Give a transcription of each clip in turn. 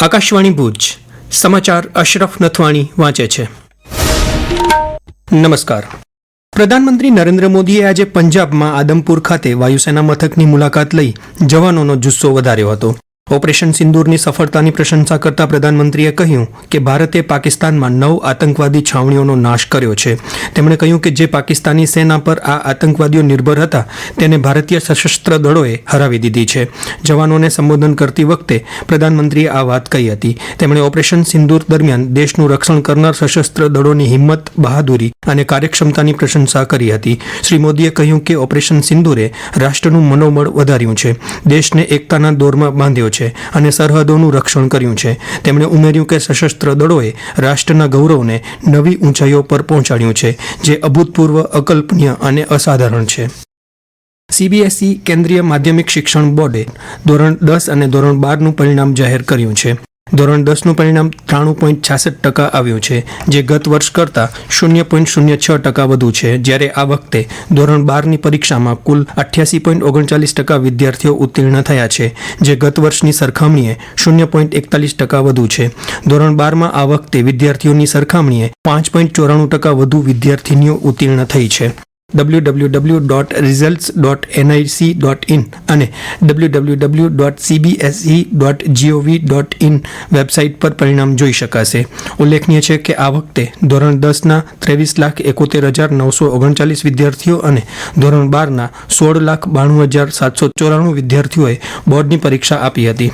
આકાશવાણી ભુજ. સમાચાર અશરફ નથવાણી વાંચે છે. નમસ્કાર. પ્રધાનમંત્રી નરેન્દ્ર મોદીએ આજે પંજાબમાં આદમપુર ખાતે વાયુસેના મથકની મુલાકાત લઈ જવાનોનો જુસ્સો વધાર્યો હતો. ઓપરેશન સિંદૂરની સફળતાની પ્રશંસા કરતા પ્રધાનમંત્રીએ કહ્યું કે ભારતે પાકિસ્તાનમાં નવ આતંકવાદી છાવણીઓનો નાશ કર્યો છે. તેમણે કહ્યું કે જે પાકિસ્તાની સેના પર આ આતંકવાદીઓ નિર્ભર હતા, તેને ભારતીય સશસ્ત્ર દળોએ હરાવી દીધી છે. જવાનોને સંબોધન કરતી વખતે પ્રધાનમંત્રીએ આ વાત કહી હતી. તેમણે ઓપરેશન સિંદૂર દરમિયાન દેશનું રક્ષણ કરનાર સશસ્ત્ર દળોની હિંમત, બહાદુરી અને કાર્યક્ષમતાની પ્રશંસા કરી હતી. શ્રી મોદીએ કહ્યું કે ઓપરેશન સિંદૂરે રાષ્ટ્રનું મનોબળ વધાર્યું છે. દેશને એકતાના દોરમાં બાંધ્યો છે. અને સરહદોનું રક્ષણ કર્યું છે. તેમણે ઉમેર્યું કે સશસ્ત્ર દળોએ રાષ્ટ્રના ગૌરવને નવી ઊંચાઈઓ પર પહોંચાડ્યું છે, જે અભૂતપૂર્વ, અકલ્પનીય અને અસાધારણ છે. સીબીએસઈ કેન્દ્રીય માધ્યમિક શિક્ષણ બોર્ડે ધોરણ દસ અને ધોરણ બારનું પરિણામ જાહેર કર્યું છે. ધોરણ દસનું પરિણામ ત્રાણું પોઈન્ટ છાસઠ ટકા આવ્યું છે, જે ગત વર્ષ કરતાં શૂન્ય પોઈન્ટ શૂન્ય છ ટકા વધુ છે. જ્યારે આ વખતે ધોરણ બારની પરીક્ષામાં કુલ અઠ્યાસી પોઈન્ટ ઓગણચાલીસ ટકા વિદ્યાર્થીઓ ઉત્તીર્ણ થયા છે, જે ગત વર્ષની સરખામણીએ શૂન્ય પોઈન્ટ એકતાલીસ ટકા વધુ છે. ધોરણ બારમાં આ વખતે વિદ્યાર્થીઓની સરખામણીએ પાંચ પોઈન્ટ ચોરાણું ટકા વધુ વિદ્યાર્થીનીઓ ઉત્તીર્ણ થઈ છે. W W W dot results dot NIC dot in અને W W W dot CBSE dot GOV dot in website પર પરિણામ જોઈ શકાશે. ઉલ્લેખનીય છે કે આ વખતે ધોરણ દસના ત્રેવીસ લાખ એકોતેર હજાર નવસો ઓગણચાલીસ વિદ્યાર્થીઓ અને ધોરણ બારના સોળ લાખ બાણું હજાર સાતસો ચોરાણું વિદ્યાર્થીઓએ બોર્ડની પરીક્ષા આપી હતી.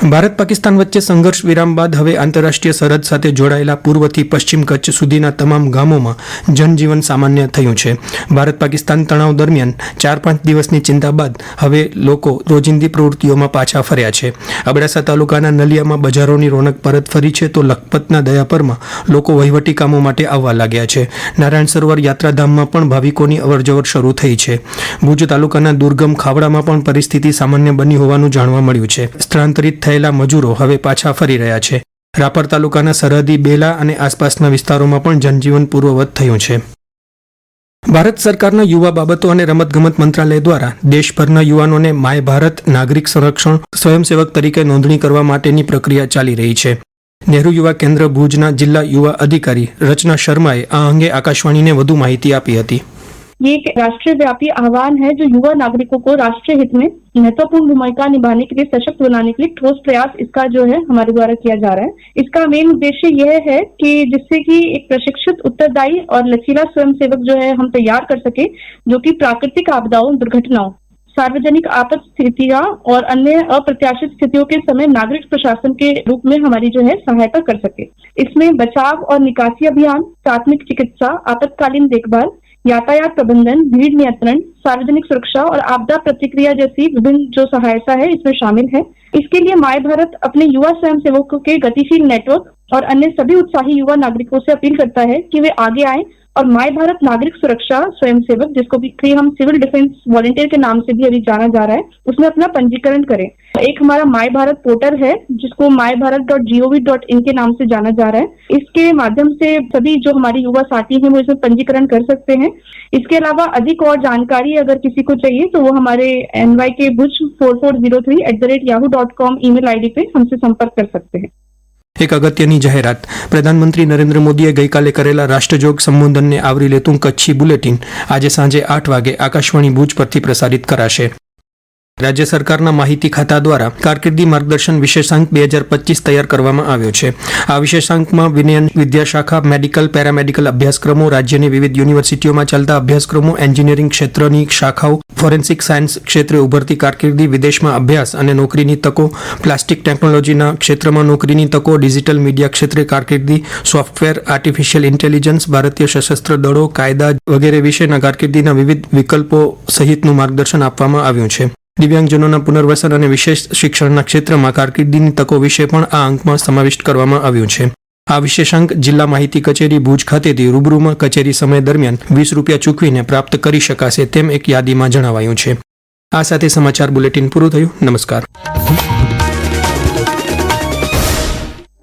ભારત પાકિસ્તાન વચ્ચે સંઘર્ષ વિરામ બાદ હવે આંતરરાષ્ટ્રીય સરહદ સાથે જોડાયેલા પૂર્વથી પશ્ચિમ કચ્છ સુધીના તમામ ગામોમાં જનજીવન સામાન્ય થયું છે. ભારત પાકિસ્તાન તણાવ દરમિયાન ચાર પાંચ દિવસની ચિંતા બાદ હવે લોકો રોજિંદી પ્રવૃત્તિઓમાં પાછા ફર્યા છે. અબડાસા તાલુકાના નલિયામાં બજારોની રોનક પરત ફરી છે તો લખપતના દયાપરમાં લોકો વહીવટી કામો માટે આવવા લાગ્યા છે. નારાયણ સરોવર યાત્રાધામમાં પણ ભાવિકોની અવરજવર શરૂ થઈ છે. ભુજ તાલુકાના દુર્ગમ ખાવડામાં પણ પરિસ્થિતિ સામાન્ય બની હોવાનું જાણવા મળ્યું છે. સ્થળાંતરિત થયેલા મજૂરો હવે પાછા ફરી રહ્યા છે. રાપર તાલુકાના સરહદી, બેલા અને આસપાસના વિસ્તારોમાં પણ જનજીવન પૂર્વવત થયું છે. ભારત સરકારના યુવા બાબતો અને રમતગમત મંત્રાલય દ્વારા દેશભરના યુવાનોને માય ભારત નાગરિક સંરક્ષણ સ્વયંસેવક તરીકે નોંધણી કરવા માટેની પ્રક્રિયા ચાલી રહી છે. નહેરુ યુવા કેન્દ્ર ભુજના જિલ્લા યુવા અધિકારી રચના શર્માએ આ અંગે આકાશવાણીને વધુ માહિતી આપી હતી. ये एक राष्ट्रीय व्यापी आह्वान है जो युवा नागरिकों को राष्ट्रीय हित में महत्वपूर्ण भूमिका निभाने के लिए सशक्त बनाने के लिए ठोस प्रयास इसका जो है हमारे द्वारा किया जा रहा है। इसका मेन उद्देश्य यह है कि जिससे कि एक प्रशिक्षित, उत्तरदायी और लचीला स्वयंसेवक जो है हम तैयार कर सके, जो कि प्राकृतिक आपदाओं, दुर्घटनाओं, सार्वजनिक आपद स्थितियाँ और अन्य अप्रत्याशित स्थितियों के समय नागरिक प्रशासन के रूप में हमारी जो है सहायता कर सके। इसमें बचाव और निकासी अभियान, प्राथमिक चिकित्सा, आपातकालीन देखभाल यातायात प्रबंधन, भीड़ नियंत्रण, सार्वजनिक सुरक्षा और आपदा प्रतिक्रिया जैसी विभिन्न जो सहायता है इसमें शामिल है। इसके लिए माय भारत अपने युवा स्वयंसेवकों के गतिशील नेटवर्क और अन्य सभी उत्साही युवा नागरिकों से अपील करता है कि वे आगे आए और माय भारत नागरिक सुरक्षा स्वयंसेवक, जिसको भी हम सिविल डिफेंस वॉलेंटियर के नाम से भी अभी जाना जा रहा है, उसमें अपना पंजीकरण करें। एक हमारा माय भारत पोर्टल है, जिसको my Bharat dot GOV dot in के नाम से जाना जा रहा है। इसके माध्यम से सभी जो हमारे युवा साथी हैं, वो इसमें पंजीकरण कर सकते हैं। इसके अलावा अधिक और जानकारी अगर किसी को चाहिए तो वो हमारे N Y K Buch four four zero three at the rate Yahoo dot com email I D पे हमसे संपर्क कर सकते हैं। એક અગત્યની જાહેરાત. પ્રધાનમંત્રી નરેન્દ્ર મોદીએ ગઈકાલે કરેલા રાષ્ટ્રજોગ સંબોધનને આવરી લેતું કચ્છી બુલેટિન આજે સાંજે આઠ વાગે આકાશવાણી ભુજ પરથી પ્રસારિત કરાશે. રાજ્ય સરકારના માહિતી ખાતા દ્વારા કારકિર્દી માર્ગદર્શન વિશેષાંક બે હજાર પચીસ તૈયાર કરવામાં આવ્યો છે. આ વિશેષાંકમાં વિનયન વિદ્યાશાખા, મેડિકલ, પેરામેડિકલ અભ્યાસક્રમો, રાજ્યની વિવિધ યુનિવર્સિટીઓમાં ચાલતા અભ્યાસક્રમો, એન્જિનિયરિંગ ક્ષેત્રની શાખાઓ, ફોરેન્સિક સાયન્સ ક્ષેત્રે ઉભરતી કારકિર્દી, વિદેશમાં અભ્યાસ અને નોકરીની તકો, પ્લાસ્ટિક ટેકનોલોજીના ક્ષેત્રમાં નોકરીની તકો, ડિજિટલ મીડિયા ક્ષેત્રે કારકિર્દી, સોફ્ટવેર, આર્ટિફિશિયલ ઇન્ટેલિજન્સ, ભારતીય સશસ્ત્ર દળો, કાયદા વગેરે વિશેના કારકિર્દીના વિવિધ વિકલ્પો સહિતનું માર્ગદર્શન આપવામાં આવ્યું છે. દિવ્યાંગજનોના પુનર્વસન અને વિશેષ શિક્ષણના ક્ષેત્રમાં કારકિર્દીની તકો વિશે પણ આ અંકમાં સમાવિષ્ટ કરવામાં આવ્યું છે. આ વિશેષાંક જિલ્લા માહિતી કચેરી ભુજ ખાતેથી રૂબરૂમાં કચેરી સમય દરમિયાન વીસ રૂપિયા ચૂકવીને પ્રાપ્ત કરી શકાશે તેમ એક યાદીમાં જણાવાયું છે. આ સાથે સમાચાર બુલેટિન પૂરું થયું. નમસ્કાર.